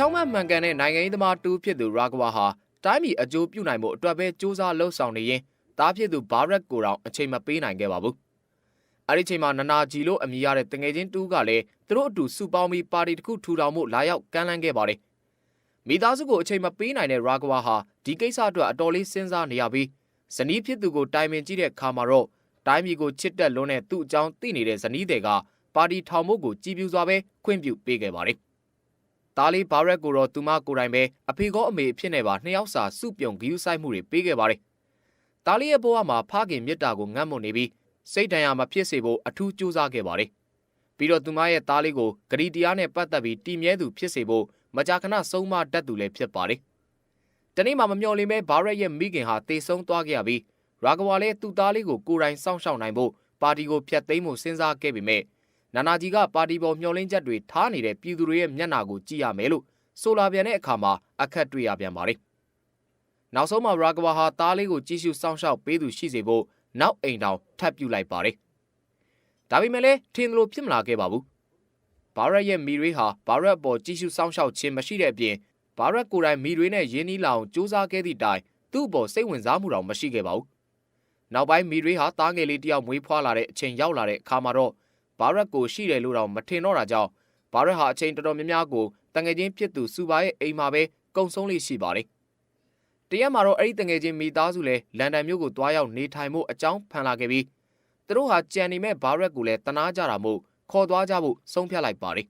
ဖြောင်းမှန်မှန်ကန်တဲ့နိုင်ငံရေးသမားတူဖြစ်သူရာဂဝါဟာတိုင်းပြည်အကျိုးပြုနိုင်မှုအတွက်ပဲစ조사လှုပ်ဆောင်နေရင်တားဖြစ်သူဘာရက်ကိုတောင်အချိန်မပေးနိုင်ခဲ့ပါဘူး။အဲဒီချိန်မှာနနာဂျီလို့အမည်ရတဲ့တငယ်ချင်းတူကလည်းသူတို့အတူစုပေါင်းပြီးပါတီတစ်ခုထူထောင်မှုလာရောက်ကမ်းလှမ်းခဲ့ပါတယ်။မိသားစုကိုအချိန်မပေးနိုင်တဲ့ရာဂဝါဟာဒီကိစ္စအတွက်အတော်လေးစဉ်းစားနေရပြီးဇနီးဖြစ်သူကိုတိုင်ပင်ကြည့်တဲ့အခါမှာတော့တိုင်းပြည်ကိုချစ်တက်လွန်းတဲ့သူ့အကြောင်းသိနေတဲ့ဇနီးတွေကပါတီထောင်မှုကိုကြည်ပြူစွာပဲခွင့်ပြုပေးခဲ့ပါတယ်။ တာလီဘာရက်ကိုတော့သူမကိုယ်တိုင်ပဲအဖေကောအမေအဖြစ်နဲ့ပါနှစ်ယောက်စာစုပြုံဂီယူဆိုင်မှုတွေပေးခဲ့ပါတယ်။တာလီရဲ့ဘဝမှာဖခင်မြတ်တာကိုငတ်မွတ်နေပြီးစိတ်ဒဏ်ရာမဖြစ်စေဖို့အထူးကြိုးစားခဲ့ပါတယ်။ပြီးတော့သူမရဲ့သားလေးကိုဂရီတရားနဲ့ပတ်သက်ပြီးတည်မြဲသူဖြစ်စေဖို့မကြာခဏဆုံးမတတ်သူလည်းဖြစ်ပါတယ်။တနေ့မှမမျှော်လင့်ပဲဘာရက်ရဲ့မိခင်ဟာတေဆုံးသွားခဲ့ရပြီးရာဂဝါလည်းသူ့သားလေးကိုကိုယ်တိုင်စောင့်ရှောက်နိုင်ဖို့ပါတီကိုဖျက်သိမ်းမှုစဉ်းစားခဲ့ပေမဲ့ နာနာကြီးကပါတီပေါ်မျှော်လင့်ချက်တွေထားနေတဲ့ပြည်သူတွေရဲ့မျက်နှာကိုကြည့်ရမယ်လို့ဆိုလာပြန်တဲ့အခါမှာအခက်တွေ့ရပြန်ပါတယ်။နောက်ဆုံးမှာရာဂဝါဟာသားလေးကိုကြည့်ရှုစောင့်ရှောက်ပေးသူရှိစေဖို့နောက်အိမ်တောင်ထပ်ပြလိုက်ပါတယ်။ဒါပေမဲ့လည်းထင်လို့ဖြစ်မလာခဲ့ပါဘူး။ဘာရက်ရဲ့မီရွေးဟာဘာရက်ပေါ်ကြည့်ရှုစောင့်ရှောက်ခြင်းမရှိတဲ့အပြင်ဘာရက်ကိုယ်တိုင်မီရွေးနဲ့ရင်းနှီးလာအောင်စူးစမ်းခဲ့သည့်တိုင်သူ့ပေါ်စိတ်ဝင်စားမှုတောင်မရှိခဲ့ပါဘူး။နောက်ပိုင်းမီရွေးဟာတားငယ်လေးတယောက်မွေးဖွားလာတဲ့အချိန်ရောက်လာတဲ့အခါမှာတော့ ဘာရက်ကိုရှိတယ်လို့တော့မထင်တော့တာကြောင့်ဘာရက်ဟာအချိန်တော်တော်များများကိုတငယ်ချင်းဖြစ်သူစူပါရဲ့အိမ်မှာပဲကုံဆုံးလေးရှိပါတယ်။တရက်မှာတော့အဲ့ဒီတငယ်ချင်းမိသားစုလည်းလန်ဒန်မြို့ကိုတွားရောက်နေထိုင်မှုအကြောင်းဖန်လာခဲ့ပြီးသူတို့ဟာကြံနေမဲ့ဘာရက်ကိုလည်းတနာကြတာမို့ခေါ်သွားကြဖို့ဆုံးဖြတ်လိုက်ပါတယ်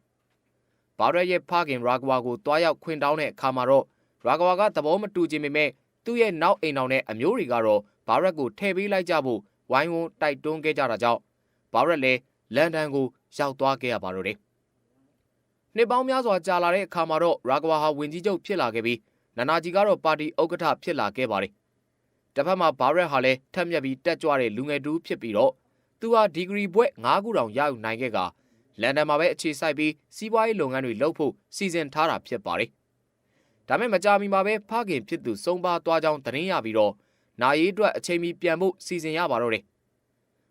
။ဘာရက်ရဲ့ဖခင်ရာဂဝါကိုတွားရောက်ခွင်တောင်းတဲ့အခါမှာတော့ရာဂဝါကသဘောမတူခြင်းပေမဲ့သူ့ရဲ့နောက်အိမ်တော်နဲ့အမျိုးတွေကတော့ဘာရက်ကိုထည့်ပေးလိုက်ကြဖို့ဝိုင်းဝန်းတိုက်တွန်းခဲ့ကြတာကြောင့်ဘာရက်လည်း လန်ဒန်ကိုရောက်သွားခဲ့ရပါတော့တယ်။နှစ်ပေါင်းများစွာကြာလာတဲ့အခါမှာတော့ရာဂဝါဟာဝင်ကြီးချုပ်ဖြစ်လာခဲ့ပြီးနာနာဂျီကတော့ပါတီဥက္ကဋ္ဌဖြစ်လာခဲ့ပါတယ်။တစ်ဖက်မှာဘာရက်ဟာလည်းထက်မြက်ပြီးတက်ကြွတဲ့လူငယ်တူဖြစ်ပြီးတော့သူဟာဒီဂရီဘွဲ့၅ခုတောင်ရယူနိုင်ခဲ့ကလန်ဒန်မှာပဲအခြေစိုက်ပြီးစီးပွားရေးလုပ်ငန်းတွေလုပ်ဖို့စီစဉ်ထားတာဖြစ်ပါတယ်။ဒါမဲ့မကြာမီမှာပဲဖခင်ဖြစ်သူစုံပါသွားကြောင်းသတင်းရပြီးတော့နာရီအတွက်အချိန်မီပြန်ဖို့စီစဉ်ရပါတော့တယ်။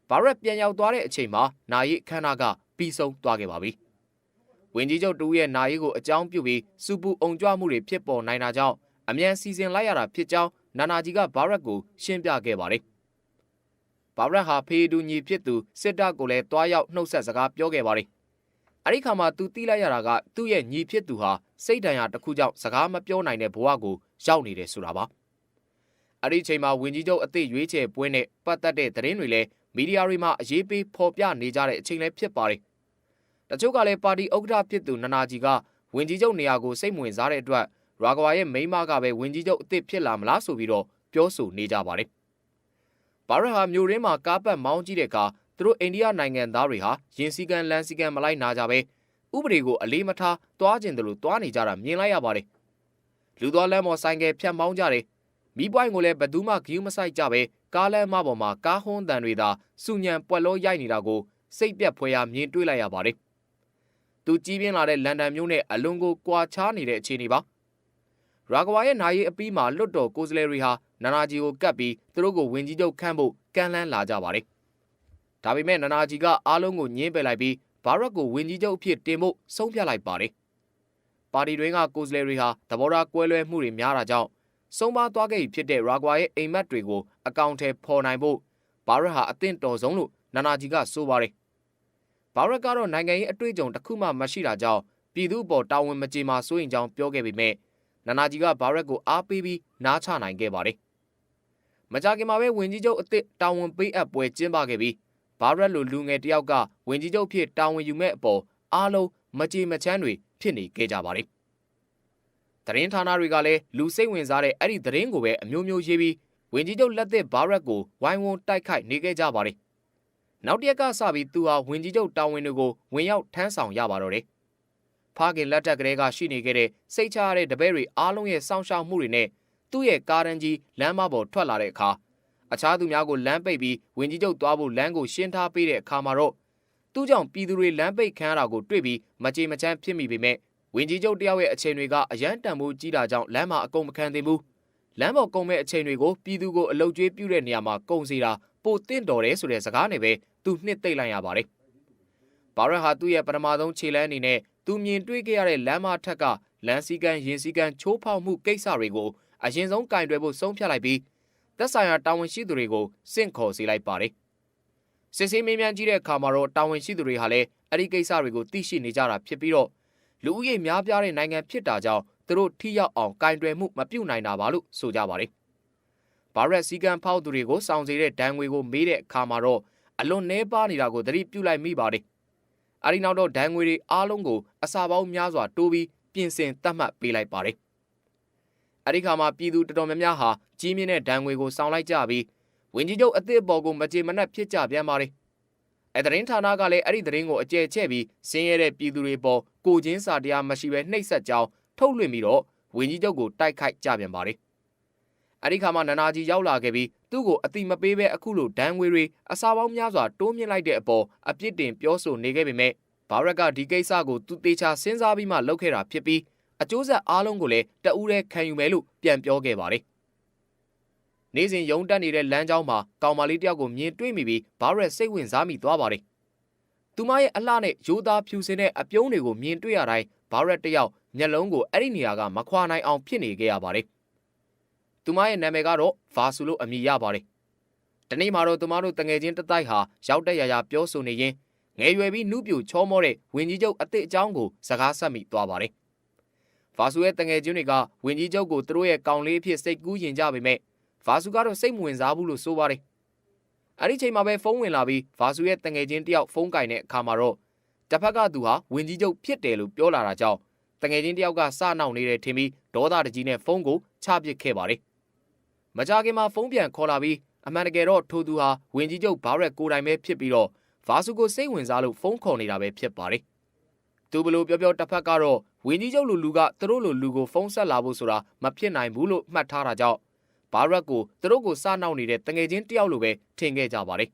ဘာရက်ပြန်ရောက်သွားတဲ့အချိန်မှာနာရီခန္ဓာကပြီးဆုံးသွားခဲ့ပါပြီ။ဝင်ကြီးချုပ်တူရဲ့နာရီကိုအကြောင်းပြုပြီးစူပူအုံကြွမှုတွေဖြစ်ပေါ်နိုင်တာကြောင့်အမြန်စီစဉ်လိုက်ရတာဖြစ်ကြောင်းနာနာဂျီကဘာရက်ကိုရှင်းပြခဲ့ပါတယ်။ဘာရက်ဟာဖေးဒူညီဖြစ်သူစစ်တပ်ကိုလည်းတွားရောက်နှုတ်ဆက်စကားပြောခဲ့ပါတယ်။အဲဒီခါမှာသူတီးလိုက်ရတာကသူ့ရဲ့ညီဖြစ်သူဟာစိတ်ဒဏ်ရာတစ်ခုကြောင့်စကားမပြောနိုင်တဲ့ဘဝကိုရောက်နေတယ်ဆိုတာပါ။အဲဒီချိန်မှာဝင်ကြီးချုပ်အသစ်ရွေးချယ်ပွဲနဲ့ပတ်သက်တဲ့သတင်းတွေလည်း မီဒီယာတွေမှာအရေးပေးဖော်ပြနေကြတဲ့အချိန်လည်းဖြစ်ပါတယ်။တချို့ကလည်းပါတီဥက္ကဋ္ဌဖြစ်သူနနာဂျီကဝင်ကြီးချုပ်နေရာကိုစိတ်ဝင်စားတဲ့အတွက်ရာဂဝါရဲ့မိန်းမကပဲဝင်ကြီးချုပ်အသစ်ဖြစ်လာမလားဆိုပြီးတော့ပြောဆိုနေကြပါတယ်။ဘာရက်ဟာမြို့ရင်းမှာကားပတ်မောင်းကြည့်တဲ့အခါသူတို့အိန္ဒိယနိုင်ငံသားတွေဟာရင်စည်းကမ်းလမ်းစည်းကမ်းမလိုက်နာကြပဲဥပဒေကိုအလေးမထားတွားကျင်တယ်လို့တွားနေကြတာမြင်လိုက်ရပါတယ်။လူသွားလမ်းပေါ်ဆိုင်ကယ်ဖြတ်မောင်းကြတယ်။မိပွိုင်းကိုလည်းဘသူမှဂီယူမဆိုင်ကြပဲ ကားလမ်းမပေါ်မှာကားဟွန်းတန်တွေသာစုညံပွက်လို့ရိုက်နေတာကိုစိတ်ပြက်ဖွယ်ရာမြင်တွေ့လိုက်ရပါတယ်။သူကြီးပြင်းလာတဲ့လန်ဒန်မြို့နဲ့အလွန်ကိုကွာခြားနေတဲ့အခြေအနေပါ။ရာဂဝါရဲ့နာရီအပီးမှာလွတ်တော်ကိုယ်စားလှယ်တွေဟာနာနာဂျီကိုကပ်ပြီးသူတို့ကိုဝင်ကြီးချုပ်ခန့်ဖို့ကမ်းလှမ်းလာကြပါတယ်။ဒါပေမဲ့နာနာဂျီကအားလုံးကိုညှင်းပယ်လိုက်ပြီးဘာရက်ကိုဝင်ကြီးချုပ်အဖြစ်တင်ဖို့ဆုံးဖြတ်လိုက်ပါတယ်။ပါတီတွင်းကကိုယ်စားလှယ်တွေဟာသဘောထားကွဲလွဲမှုတွေများတာကြောင့် ဆုံးပါသွားခဲ့ပြီဖြစ်တဲ့ရာဂဝါရဲ့အိမ်မက်တွေကိုအကောင့်ထဲပေါ်နိုင်ဖို့ဘာရက်ဟာအသင့်တော်ဆုံးလို့နာနာဂျီကဆိုပါတယ်။ဘာရက်ကတော့နိုင်ငံရေးအတွေ့အကြုံတစ်ခုမှမရှိတာကြောင့်ပြည်သူ့ပေါ်တာဝန်မကျေမှာစိုးရင်ကြောင်းပြောခဲ့ပေမဲ့နာနာဂျီကဘာရက်ကိုအားပေးပြီးနားချနိုင်ခဲ့ပါတယ်။မကြခင်မှာပဲဝင်ကြီးချုပ်အစ်စ်တာဝန်ပေးအပ်ပွဲကျင်းပခဲ့ပြီးဘာရက်လိုလူငယ်တယောက်ကဝင်ကြီးချုပ်ဖြစ်တာဝန်ယူမဲ့အပေါ်အားလုံးမကြေမချမ်းတွေဖြစ်နေခဲ့ကြပါတယ်။ သတင်းဌာနတွေကလည်းလူစိတ်ဝင်စားတဲ့အဲ့ဒီသတင်းကိုပဲအမျိုးမျိုးရေးပြီးဝင်ကြီးချုပ်လက်သစ်ဘာရက်ကိုဝိုင်းဝန်းတိုက်ခိုက်နေခဲ့ကြပါတယ်။နောက်တရက်ကစပြီးသူဟာဝင်ကြီးချုပ်တာဝန်တွေကိုဝင်ရောက်ထမ်းဆောင်ရပါတော့တယ်။ဖခင်လက်ထက်ကလေးကရှိနေခဲ့တဲ့စိတ်ချရတဲ့တပည့်တွေအားလုံးရဲ့စောင့်ရှောက်မှုတွေနဲ့သူ့ရဲ့ကားရန်ကြီးလမ်းမပေါ်ထွက်လာတဲ့အခါအခြားသူများကိုလမ်းပိတ်ပြီးဝင်ကြီးချုပ်သွားဖို့လမ်းကိုရှင်းထားပေးတဲ့အခါမှာတော့သူ့ကြောင့်ပြည်သူတွေလမ်းပိတ်ခံရတာကိုတွေ့ပြီးမကြေမချမ်းဖြစ်မိပေမဲ့ ဝင်ကြီးချုပ်တယောက်ရဲ့အချိန်တွေကအရန်တန်ဖိုးကြီးတာကြောင့်လမ်းမှာအကုန်မခံသင့်ဘူးလမ်းပေါ်ကုန်မဲ့အချိန်တွေကိုပြည်သူကိုအလုတ်ကျွေးပြုတဲ့နေရာမှာကုန်စီတာပိုတင့်တော်တယ်ဆိုတဲ့စကားနဲ့ပဲသူနှစ်သိမ့်လိုက်ရပါတယ်။ဘာရက်ဟာသူ့ရဲ့ပထမဆုံးခြေလမ်းအနေနဲ့သူမြင်တွေ့ခဲ့ရတဲ့လမ်းမထက်ကလမ်းစည်းကမ်းရင်စည်းကမ်းချိုးဖောက်မှုကိစ္စတွေကိုအရင်ဆုံးကင်တွယ်ဖို့ဆုံးဖြတ်လိုက်ပြီးသက်ဆိုင်ရာတာဝန်ရှိသူတွေကိုစင့်ခေါ်စေလိုက်ပါတယ်။စစ်ဆေးမေးမြန်းကြည့်တဲ့အခါမှာတော့တာဝန်ရှိသူတွေဟာလည်းအဲ့ဒီကိစ္စတွေကိုသိရှိနေကြတာဖြစ်ပြီးတော့ လူဦးရေများပြားတဲ့နိုင်ငံဖြစ်တာကြောင့်သူတို့ထိရောက်အောင်ကင်တွယ်မှုမပြုတ်နိုင်တာပါလို့ဆိုကြပါတယ်။ဘာရက်စီကံဖောက်သူတွေကိုစောင့်စေတဲ့ဒဏ်ငွေကိုမေးတဲ့အခါမှာတော့အလွန်နှဲပါနေတာကိုသတိပြုလိုက်မိပါတယ်။အဲဒီနောက်တော့ဒဏ်ငွေတွေအားလုံးကိုအစာပေါင်းများစွာတိုးပြီးပြင်ဆင်သတ်မှတ်ပေးလိုက်ပါတယ်။အဲဒီခါမှာပြည်သူတော်တော်များများဟာကြီးမြင့်တဲ့ဒဏ်ငွေကိုစောင့်လိုက်ကြပြီးဝင်ကြီးချုပ်အသစ်ပေါ်ကိုမကြေမနက်ဖြစ်ကြပြန်ပါတယ်။ အဲသတင်းဌာနကလည်းအဲ့ဒီသတင်းကိုအကျယ်ချဲ့ပြီးဆင်းရဲတဲ့ပြည်သူတွေပေါ်ကိုချင်းစာတရားမရှိဘဲနှိပ်စက်ကြောင်းထုတ်လွှင့်ပြီးတော့ဝင်ကြီးချုပ်ကိုတိုက်ခိုက်ကြပြန်ပါတယ်။အဲဒီခါမှာနနာကြီးရောက်လာခဲ့ပြီးသူ့ကိုအတိမပေးဘဲအခုလိုဒဏ်ငွေတွေအစာပေါင်းများစွာတိုးမြင့်လိုက်တဲ့အပေါ်အပြစ်တင်ပြောဆိုနေခဲ့ပေမဲ့ဘာရက်ကဒီကိစ္စကိုသူတေချာစဉ်းစားပြီးမှလုပ်ခဲ့တာဖြစ်ပြီးအကျိုးဆက်အားလုံးကိုလည်းတအူးတည်းခံယူမယ်လို့ပြန်ပြောခဲ့ပါတယ်။ နေ့စဉ်ယုံတက်နေတဲ့လမ်းကြောင်းမှာကောင်မလေးတယောက်ကိုမြင်တွေ့မိပြီးဘာရက်စိတ်ဝင်စားမိသွားပါတယ်။သူမရဲ့အလှနဲ့ရိုးသားဖြူစင်တဲ့အပြုံးတွေကိုမြင်တွေ့ရတိုင်းဘာရက်တယောက်မျက်လုံးကိုအဲ့ဒီနေရာကမခွာနိုင်အောင်ဖြစ်နေခဲ့ရပါတယ်။သူမရဲ့နာမည်ကတော့ဗာဆူလို့အမည်ရပါတယ်။တနေ့မှာတော့သူမတို့တငယ်ချင်းတတိုက်ဟာရောက်တက်ရရပြောဆိုနေရင်ငယ်ရွယ်ပြီးနုပြိုချောမောတဲ့ဝင်းကြီးချုပ်အစ်စ်အကြောင်းကိုစကားဆက်မိသွားပါတယ်။ဗာဆူရဲ့တငယ်ချင်းတွေကဝင်းကြီးချုပ်ကိုသူတို့ရဲ့ကောင်လေးအဖြစ်စိတ်ကူးယဉ်ကြပေမဲ့ ဗာဆူကတော့စိတ်မဝင်စားဘူးလို့ဆိုပါတယ်။အဲ့ဒီချိန်မှာပဲဖုန်းဝင်လာပြီးဗာဆူရဲ့တငယ်ချင်းတယောက်ဖုန်းကင်တဲ့အခါမှာတော့တစ်ဖက်ကသူဟာဝင်းကြီးချုပ်ဖြစ်တယ်လို့ပြောလာတာကြောင့်တငယ်ချင်းတယောက်ကစနှောက်နေတဲ့ထင်ပြီးဒေါသတကြီးနဲ့ဖုန်းကိုချပစ်ခဲ့ပါတယ်။မကြခင်မှာဖုန်းပြန်ခေါ်လာပြီးအမှန်တကယ်တော့ထိုသူဟာဝင်းကြီးချုပ်ဘာရက်ကိုတိုင်ပဲဖြစ်ပြီးတော့ဗာစုကိုစိတ်ဝင်စားလို့ဖုန်းခေါ်နေတာပဲဖြစ်ပါတယ်။သူဘလို့ပြောပြောတစ်ဖက်ကတော့ဝင်းကြီးချုပ်လူလူကသူတို့လူလူကိုဖုန်းဆက်လာဖို့ဆိုတာမဖြစ်နိုင်ဘူးလို့မှတ်ထားတာကြောင့် ဘာရက်ကိုသူတို့ကိုစနှောက်နေတဲ့တငယ်ချင်းတယောက်လိုပဲထင်ခဲ့ကြပါတယ်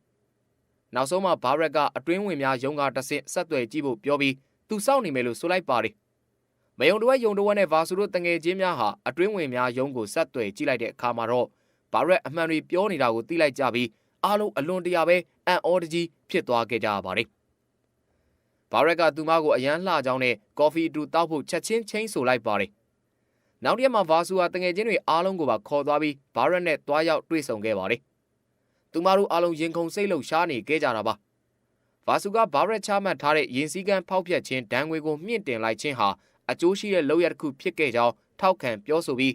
။နောက်ဆုံးမှဘာရက်ကအတွင်းဝင်များရုံးကတဆင့်ဆက်သွယ်ကြည့်ဖို့ပြောပြီးသူစောင့်နေမယ်လို့ဆိုလိုက်ပါတယ်။မယုံတဝက်ယုံတဝက်နဲ့ဗာစုတို့တငယ်ချင်းများဟာအတွင်းဝင်များရုံးကိုဆက်သွယ်ကြည့်လိုက်တဲ့အခါမှာတော့ဘာရက်အမှန်တွေပြောနေတာကိုသိလိုက်ကြပြီးအားလုံးအလွန်တရာပဲအံ့ဩတကြီးဖြစ်သွားခဲ့ကြရပါတယ်။ဘာရက်ကသူမကိုအရန်လှကြောင်းနဲ့ကော်ဖီအတူတောက်ဖို့ချက်ချင်းချင်းဆိုလိုက်ပါတယ်။ နောက်တစ်ရက်မှာဗာဆူဟာတငယ်ချင်းတွေအားလုံးကိုပါခေါ်သွားပြီးဘာရက်နဲ့တွားရောက်တွေ့ဆုံခဲ့ပါတယ်။သူမတို့အားလုံးရင်ခုန်စိတ်လှုပ်ရှားနေခဲ့ကြတာပါ။ဗာဆူကဘာရက်ချမှတ်ထားတဲ့ရင်စည်းကမ်းဖောက်ဖျက်ခြင်းဒဏ်ငွေကိုမြင့်တင်လိုက်ခြင်းဟာအကျိုးရှိတဲ့လုပ်ရတစ်ခုဖြစ်ခဲ့ကြောင်းထောက်ခံပြောဆိုပြီး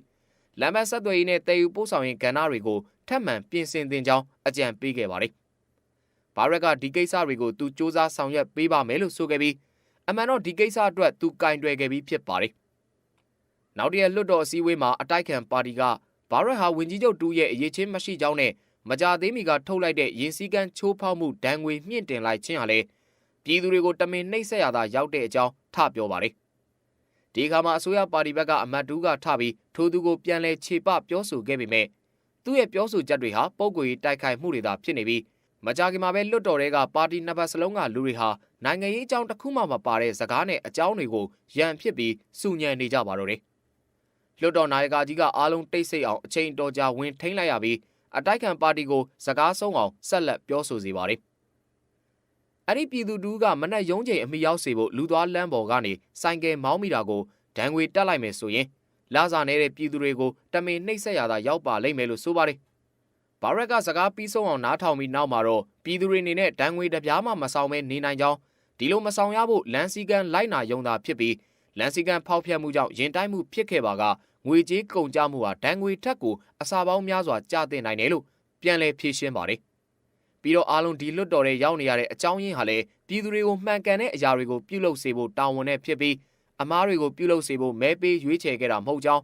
လမ်းမဆက်သွယ်ရေးနဲ့တည်ယူပို့ဆောင်ရေးကဏ္ဍတွေကိုထပ်မံပြင်ဆင်သင့်ကြောင်းအကြံပေးခဲ့ပါတယ်။ဘာရက်ကဒီကိစ္စတွေကိုသူစ조사ဆောင်ရွက်ပေးပါမယ်လို့ဆိုခဲ့ပြီးအမှန်တော့ဒီကိစ္စအတွက်သူကင်တွယ်ခဲ့ပြီးဖြစ်ပါတယ်။ နောက်တရလွတ်တော်အစည်းအဝေးမှာအတိုက်ခံပါတီကဘာရက်ဟာဝင်ကြီးချုပ်တူရဲ့အရေးချင်းမရှိကြောင်းနဲ့မကြသေးမီကထုတ်လိုက်တဲ့ရင်စည်းကမ်းချိုးဖောက်မှုဒဏ်ငွေမြင့်တင်လိုက်ခြင်းဟာလေပြည်သူတွေကိုတမင်နှိပ်စက်ရတာရောက်တဲ့အကြောင်းထပြောပါတယ်။ဒီခါမှာအစိုးရပါတီဘက်ကအမတ်တူးကထပြီးထိုသူကိုပြန်လဲခြေပပြောဆိုခဲ့ပေမဲ့သူ့ရဲ့ပြောဆိုချက်တွေဟာပုံကိုယ်ရေးတိုက်ခိုက်မှုတွေသာဖြစ်နေပြီးမကြခင်မှာပဲလွတ်တော်တွေကပါတီနှစ်ဘက်စလုံးကလူတွေဟာနိုင်ငံရေးအကြောင်းတစ်ခုမှမပါတဲ့စကားနဲ့အကြောင်းတွေကိုရန်ဖြစ်ပြီးစုညံနေကြပါတော့တယ်။ လွတ်တော်နာယကကြီးကအားလုံးတိတ်ဆိတ်အောင်အချိန်တော်ကြာဝင်ထိန်းလိုက်ရပြီးအတိုက်ခံပါတီကိုစကားဆုံးအောင်ဆက်လက်ပြောဆိုစေပါတယ်။အဲ့ဒီပြည်သူတူကမနက်ရုံးချိန်အမိရောက်စေဖို့လူသွားလမ်းပေါ်ကနေစိုင်းကဲမောင်းမိတာကိုဒဏ်ငွေတက်လိုက်မယ်ဆိုရင်လာစာနေတဲ့ပြည်သူတွေကိုတမင်နှိပ်စက်ရတာရောက်ပါလိမ့်မယ်လို့ဆိုပါတယ်။ဘာရက်ကစကားပြီးဆုံးအောင်နားထောင်ပြီးနောက်မှာတော့ပြည်သူတွေအနေနဲ့ဒဏ်ငွေတပြားမှမဆောင်ဘဲနေနိုင်ကြောင်းဒီလိုမဆောင်ရဖို့လန်စီကန်လိုက်နာယုံတာဖြစ်ပြီးလန်စီကန်ဖောက်ဖျက်မှုကြောင့်ရင်တိုက်မှုဖြစ်ခဲ့ပါက ငွေကြေးကုန်ကျမှုဟာဒဏ်ငွေထက်ကိုအစာပေါင်းများစွာကျသင့်နိုင်တယ်လို့ပြန်လည်ဖြေရှင်းပါတယ်။ပြီးတော့အားလုံးဒီလွတ်တော်တွေရောက်နေရတဲ့အကြောင်းရင်းဟာလည်းပြည်သူတွေကိုမှန်ကန်တဲ့အရာတွေကိုပြုလုပ်စေဖို့တာဝန်နဲ့ဖြစ်ပြီးအမားတွေကိုပြုလုပ်စေဖို့မဲပေးရွေးချယ်ခဲ့တာမဟုတ်ကြောင်း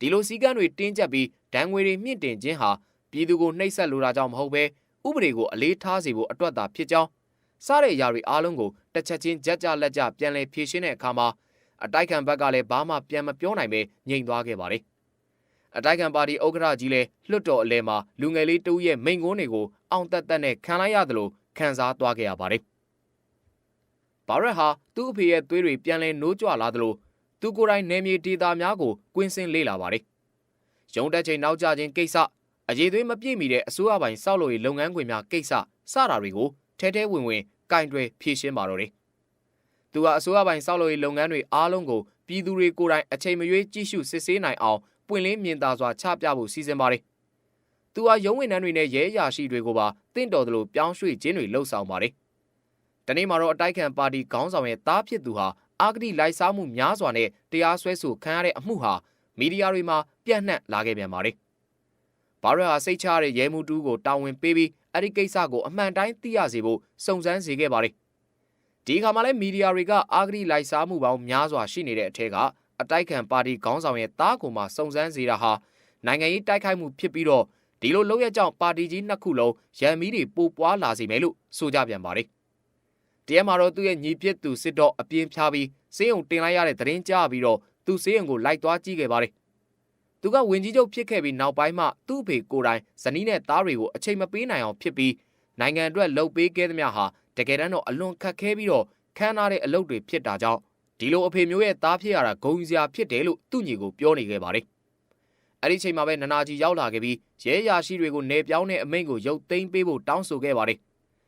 ဒီလိုစည်းကမ်းတွေတင်းကျပ်ပြီးဒဏ်ငွေတွေမြင့်တင်ခြင်းဟာပြည်သူကိုနှိပ်စက်လိုတာကြောင့်မဟုတ်ဘဲဥပဒေကိုအလေးထားစေဖို့အတွက်သာဖြစ်ကြောင်းစတဲ့အရာတွေအားလုံးကိုတစ်ချက်ချင်းကြက်ကြလက်ကြပြန်လည်ဖြေရှင်းတဲ့အခါမှာ အတိုက်ခံဘက်ကလည်းဘာမှပြန်မပြောနိုင်ပဲညှိမ်သွားခဲ့ပါတယ်။အတိုက်ခံပါတီဥက္ကဋ္ဌကြီးလည်းလွတ်တော်အလဲမှာလူငယ်လေးတူရဲ့မိန်ကုန်းတွေကိုအောင်တက်တက်နဲ့ခံလိုက်ရတယ်လို့ခံစားသွားခဲ့ရပါတယ်ဘာရက်ဟာသူ့အဖေရဲ့သွေးတွေပြန်လဲနိုးကြွလာသလိုသူကိုယ်တိုင်နယ်မြေဒေသများကိုကွင်းစင်းလေ့လာပါတယ်။ရုံတက်ချိန်နောက်ကျခြင်းကိစ္စအရေးသွေးမပြည့်မီတဲ့အစိုးရပိုင်းစောက်လို့ရေးလုပ်ငန်းခွင်များကိစ္စစတာတွေကိုထဲထဲဝင်ဝင်ကင်တွယ်ဖြည့်ရှင်းပါတော့တယ်။ သူကအစိုးရပိုင်းစောက်လို့ရေးလုပ်ငန်းတွေအားလုံးကိုပြည်သူတွေကိုယ်တိုင်အချိန်မရွေးကြည့်ရှုစစ်ဆေးနိုင်အောင်ပွင့်လင်းမြင်သာစွာချပြဖို့စီစဉ်ပါတယ်။သူဟာရုံးဝန်ထမ်းတွေနဲ့ရဲအရာရှိတွေကိုပါတင့်တော်သလိုပြောင်းရွှေ့ခြင်းတွေလှုပ်ဆောင်ပါတယ်။တနေ့မှာတော့အတိုက်ခံပါတီခေါင်းဆောင်ရဲ့တားဖြစ်သူဟာအာဂတိလိုက်စားမှုများစွာနဲ့တရားစွဲဆိုခံရတဲ့အမှုဟာမီဒီယာတွေမှာပြန့်နှံ့လာခဲ့ပြန်ပါတယ်။ဘာရဟာစိတ်ချရတဲ့ရဲမှုတူးကိုတာဝန်ပေးပြီးအဲ့ဒီကိစ္စကိုအမှန်တိုင်းသိရစေဖို့စုံစမ်းစေခဲ့ပါတယ်။ ဒီအခါမှာလည်းမီဒီယာတွေကအာဂတိလိုက်စားမှုပေါင်းများစွာရှိနေတဲ့အထက်ကအတိုက်ခံပါတီခေါင်းဆောင်ရဲ့တားကိုမှစုံစမ်းစေတာဟာနိုင်ငံရေးတိုက်ခိုက်မှုဖြစ်ပြီးတော့ဒီလိုလုပ်ရကြောင်းပါတီကြီးနှစ်ခုလုံးရန်မီးတွေပိုပွားလာစေမယ်လို့ဆိုကြပြန်ပါတယ်။တရားမှာတော့သူ့ရဲ့ညီပြစ်သူစစ်တော့အပြင်းဖြားပြီးစေးုံတင်လိုက်ရတဲ့သတင်းကြားပြီးတော့သူစေးုံကိုလိုက်သွားကြည့်ခဲ့ပါတယ်။သူကဝင်ကြီးချုပ်ဖြစ်ခဲ့ပြီးနောက်ပိုင်းမှသူ့အဖေကိုယ်တိုင်ဇနီးနဲ့သားတွေကိုအချိန်မပေးနိုင်အောင်ဖြစ်ပြီးနိုင်ငံအတွက်လှုပ်ပေးခဲ့သမျှဟာ တကယ်တမ်းတော့အလွန်ခက်ခဲပြီးတော့ခမ်းနားတဲ့အလုပ်တွေဖြစ်တာကြောင့်ဒီလိုအဖေမျိုးရဲ့သားဖြစ်ရတာဂုံစရာဖြစ်တယ်လို့သူ့ညီကိုပြောနေခဲ့ပါတယ်။အဲ့ဒီချိန်မှာပဲနနာကြီးရောက်လာခဲ့ပြီးရဲရရှိတွေကိုနေပြောင်းတဲ့အမိန့်ကိုရုပ်သိမ်းပေးဖို့တောင်းဆိုခဲ့ပါတယ်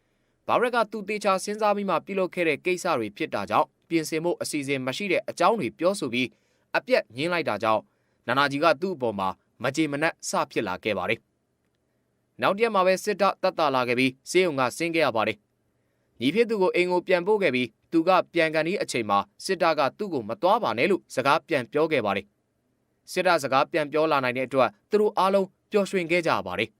။ဘာရက်ကသူ့တေချာစဉ်းစားပြီးမှပြုလုပ်ခဲ့တဲ့ကိစ္စတွေဖြစ်တာကြောင့်ပြင်ဆင်ဖို့အစီအစဉ်မရှိတဲ့အကြောင်းတွေပြောဆိုပြီးအပြက်ညင်းလိုက်တာကြောင့်နနာကြီးကသူ့အပေါ်မှာမကြေမနက်စဖြစ်လာခဲ့ပါတယ်။နောက်တရက်မှာပဲစစ်တပ်တတ်တာလာခဲ့ပြီးစေယုံကဆင်းခဲ့ရပါတယ်။ ညီဖြစ်သူကိုအိမ်ကိုပြန်ပို့ခဲ့ပြီးသူကပြန်ကန်ဒီအချိန်မှာစစ်တပ်ကသူ့ကိုမသွားပါနဲ့လို့စကားပြန်ပြောခဲ့ပါတယ်။စစ်တပ်စကားပြန်ပြောလာနိုင်တဲ့အတွက်သူတို့အားလုံးပျော်ရွှင်ခဲ့ကြပါတယ်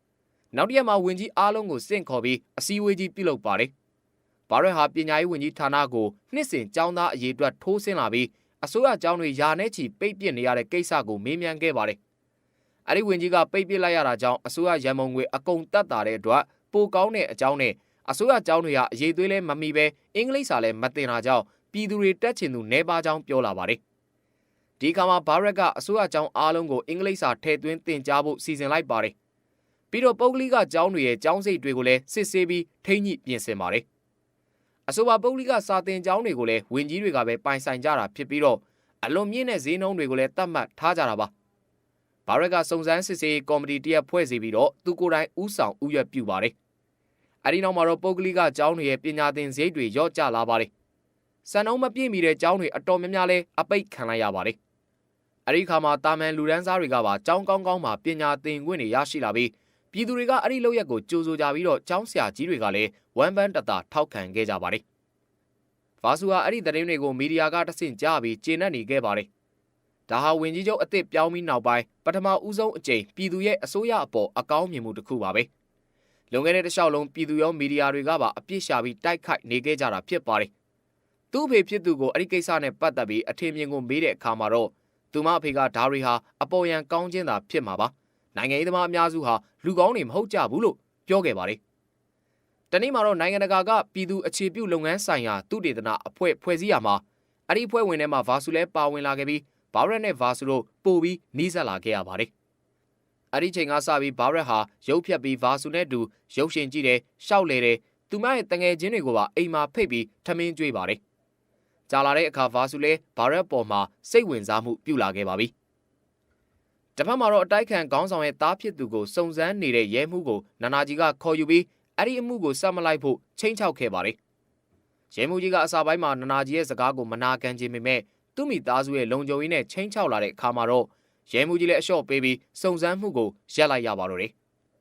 ။နောက်တစ်ရက်မှာဝင်ကြီးအားလုံးကိုစင့်ခေါ်ပြီးအစည်းအဝေးကြီးပြုလုပ်ပါတယ်။ဘာရက်ဟာပညာရေးဝန်ကြီးဌာနကိုနှစ်စဉ်ကျောင်းသားအရေးအတွက်ထိုးဆင်းလာပြီးအစိုးရကျောင်းတွေယာနဲ့ချီပိတ်ပစ်နေရတဲ့ကိစ္စကိုမေးမြန်းခဲ့ပါတယ်။အဲဒီဝင်ကြီးကပိတ်ပစ်လိုက်ရတာကြောင့်အစိုးရရန်မုံငွေအကုန်တက်တာတဲ့အတွက်ပိုကောင်းတဲ့အကြောင်းနဲ့ အစိုးရကျောင်းတွေကအရေးသွေးလဲမမီပဲအင်္ဂလိပ်စာလဲမတင်တာကြောင့်ပြည်သူတွေတက်ချင်သူနေပါကြောင်းပြောလာပါတယ်။ဒီခါမှာဘာရက်ကအစိုးရကျောင်းအားလုံးကိုအင်္ဂလိပ်စာထည့်သွင်းသင်ကြားဖို့စီစဉ်လိုက်ပါတယ်။ပြီးတော့ပုဂ္ဂလိကကျောင်းတွေရဲ့ကျောင်းစိတ်တွေကိုလည်းစစ်ဆေးပြီးထိန်းညှိပြင်ဆင်ပါတယ်။အဆိုပါပုဂ္ဂလိကစာသင်ကျောင်းတွေကိုလည်းဝင်ကြီးတွေကပဲပိုင်ဆိုင်ကြတာဖြစ်ပြီးတော့အလွန်မြင့်တဲ့ဈေးနှုန်းတွေကိုလည်းတတ်မှတ်ထားကြတာပါ။ဘာရက်ကစုံစမ်းစစ်ဆေးကော်မတီတရက်ဖွဲ့စည်းပြီးတော့သူကိုယ်တိုင်ဥဆောင်ဥရွက်ပြုပါတယ်။ အဲဒီနောက်မှာတော့ပုဂ္ဂလိကကျောင်းတွေရဲ့ပညာသင်စရိတ်တွေရော့ကျလာပါတယ်။စံနှုန်းမပြည့်မီတဲ့ကျောင်းတွေအတော်များများလဲအပိတ်ခံလိုက်ရပါတယ်။အဲဒီခါမှာတာမန်လူဒန်းစားတွေကပါကျောင်းကောင်းကောင်းမှာပညာသင်ခွင့်တွေရရှိလာပြီးပြည်သူတွေကအဲ့ဒီလောက်ရက်ကိုကြိုးဆိုကြပြီးတော့ကျောင်းဆရာကြီးတွေကလည်းဝမ်ပန်းတတာထောက်ခံခဲ့ကြပါတယ်။ဗာဆူဟာအဲ့ဒီသတင်းတွေကိုမီဒီယာကတဆင့်ကြားပြီးကျေနပ်နေခဲ့ပါတယ်။ဒါဟာဝင်ကြီးချုပ်အစ်စ်ပြောင်းပြီးနောက်ပိုင်းပထမဦးဆုံးအကြိမ်ပြည်သူရဲ့အစိုးရအပေါ်အကောင်းမြင်မှုတစ်ခုပါပဲ။ လွန်ခဲ့တဲ့တစ်လျှောက်လုံးပြည်သူရောမီဒီယာတွေကပါအပြစ်ရှာပြီးတိုက်ခိုက်နေခဲ့ကြတာဖြစ်ပါတယ်။သူ့အဖေဖြစ်သူကိုအဲ့ဒီကိစ္စနဲ့ပတ်သက်ပြီးအထင်မြင်ကိုမေးတဲ့အခါမှာတော့သူမအဖေကဓာရီဟာအပေါ်ယံကောင်းခြင်းသာဖြစ်မှာပါ။နိုင်ငံရေးသမားအများစုဟာလူကောင်းတွေမဟုတ်ကြဘူးလို့ပြောခဲ့ပါတယ်။တနေ့မှာတော့နိုင်ငံတကာကပြည်သူအခြေပြုလုပ်ငန်းဆိုင်ရာသူတေသနအဖွဲ့ဖွဲ့စည်းရမှာအဲ့ဒီအဖွဲ့ဝင်ထဲမှာဗာစုလဲပါဝင်လာခဲ့ပြီးဘာရက်နဲ့ဗာစုတို့ပို့ပြီးနှီးဆက်လာခဲ့ရပါတယ်။ အဲ့ဒီချိန်ကစပြီးဘာရက်ဟာရုပ်ဖြတ်ပြီးဗာဆူနဲ့တူရုပ်ရှင်ကြည့်တယ်ရှောက်လေတယ်သူမရဲ့တငယ်ချင်းတွေကိုပါအိမ်မှာဖိတ်ပြီးထမင်းကျွေးပါတယ်ကြာလာတဲ့အခါဗာဆူလဲဘာရက်ပေါ်မှာစိတ်ဝင်စားမှုပြုလာခဲ့ပါပြီတပတ်မှာတော့အတိုက်ခံခေါင်းဆောင်ရဲ့တားဖြစ်သူကိုစုံစမ်းနေတဲ့ရဲမှုကိုနနာကြီးကခေါ်ယူပြီးအဲ့ဒီအမှုကိုစက်မလိုက်ဖို့ချိန်ချောက်ခဲ့ပါတယ်ရဲမှုကြီးကအစာပိုင်းမှာနနာကြီးရဲ့စကားကိုမနာခံခြင်းပေမဲ့သူ့မိသားစုရဲ့လုံခြုံရေးနဲ့ချိန်ချောက်လာတဲ့အခါမှာတော့ ရဲမှုကြီးလည်းအလျှော့ပေးပြီးစုံစမ်းမှုကိုရပ်လိုက်ရပါတော့တယ်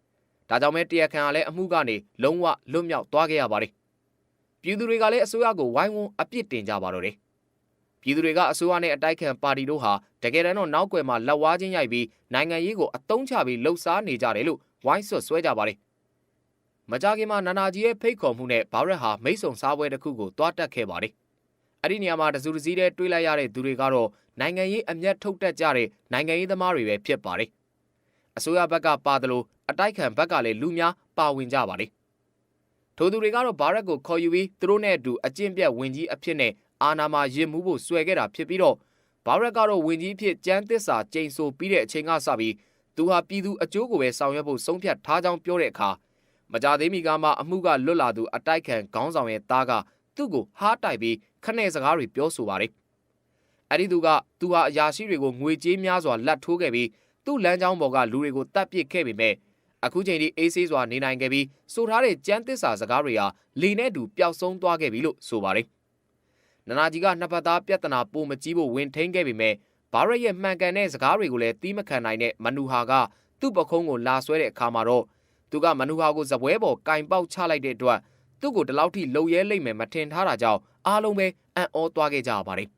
။ဒါကြောင့်မဲတရားခံကလည်းအမှုကနေလုံးဝလွတ်မြောက်သွားခဲ့ရပါတယ်။ပြည်သူတွေကလည်းအစိုးရကိုဝိုင်းဝန်းအပြစ်တင်ကြပါတော့တယ်။ပြည်သူတွေကအစိုးရနဲ့အတိုက်ခံပါတီတို့ဟာတကယ်တမ်းတော့နောက်ွယ်မှာလက်ဝါးချင်းရိုက်ပြီးနိုင်ငံရေးကိုအတုံးချပြီးလှုပ်ရှားနေကြတယ်လို့ဝိုင်းဆွတ်ဆွဲကြပါတယ်။မကြခင်မှာနာနာကြီးရဲ့ဖိတ်ခေါ်မှုနဲ့ဘာရက်ဟာမိတ်ဆုံစားပွဲတစ်ခုကိုတွားတက်ခဲ့ပါတယ်။အဲ့ဒီနေရာမှာတစုတစည်းတည်းတွေးလိုက်ရတဲ့သူတွေကတော့ နိုင်ငံရေးအမျက်ထုတ်တက်ကြတဲ့နိုင်ငံရေးသမားတွေပဲဖြစ်ပါတယ်။အစိုးရဘက်ကပါတယ်လို့အတိုက်ခံဘက်ကလည်းလူများပါဝင်ကြပါတယ်။ထိုသူတွေကတော့ဘာရက်ကိုခေါ်ယူပြီးသူတို့နဲ့အတူအကျင့်ပြတ်ဝင်ကြီးအဖြစ်နဲ့အာနာမာရင်မှုဖို့ဆွဲခဲ့တာဖြစ်ပြီးတော့ဘာရက်ကတော့ဝင်ကြီးဖြစ်ကြမ်းသစ္စာကြိမ်ဆိုပြီးတဲ့အချိန်ကစပြီးသူဟာပြည်သူအကျိုးကိုပဲဆောင်ရွက်ဖို့ဆုံးဖြတ်ထားကြောင်းပြောတဲ့အခါမကြသေးမီကမှအမှုကလွတ်လာသူအတိုက်ခံခေါင်းဆောင်ရဲ့သားကသူ့ကိုဟားတိုက်ပြီးခနဲ့စကားတွေပြောဆိုပါတယ်။ အဲ့ဒီသူကသူဟာအရာရှိတွေကိုငွေကြေးများစွာလက်ထိုးခဲ့ပြီးသူ့လမ်းကြောင်းပေါ်ကလူတွေကိုတတ်ပစ်ခဲ့ပေမဲ့အခုချိန်ထိအေးဆေးစွာနေနိုင်ခဲ့ပြီးဆိုထားတဲ့ကြမ်းသစ္စာစကားတွေဟာလေနဲ့တူပျောက်ဆုံးသွားခဲ့ပြီလို့ဆိုပါတယ်။ဒနနာကြီးကနှစ်ဖက်သားပြဿနာပုံမကြီးဖို့ဝင်ထိန်ခဲ့ပေမဲ့ဘာရက်ရဲ့မှန်ကန်တဲ့စကားတွေကိုလည်းတီးမခံနိုင်တဲ့မနူဟာကသူ့ပခုံးကိုလာဆွဲတဲ့အခါမှာတော့သူကမနူဟာကိုဇပွဲပေါ်ကင်ပေါက်ချလိုက်တဲ့အတွက်သူ့ကိုဒီလောက်ထိလှုပ်ရဲလိမ့်မယ်မထင်ထားတာကြောင့်အားလုံးပဲအံ့ဩသွားခဲ့ကြပါတယ်။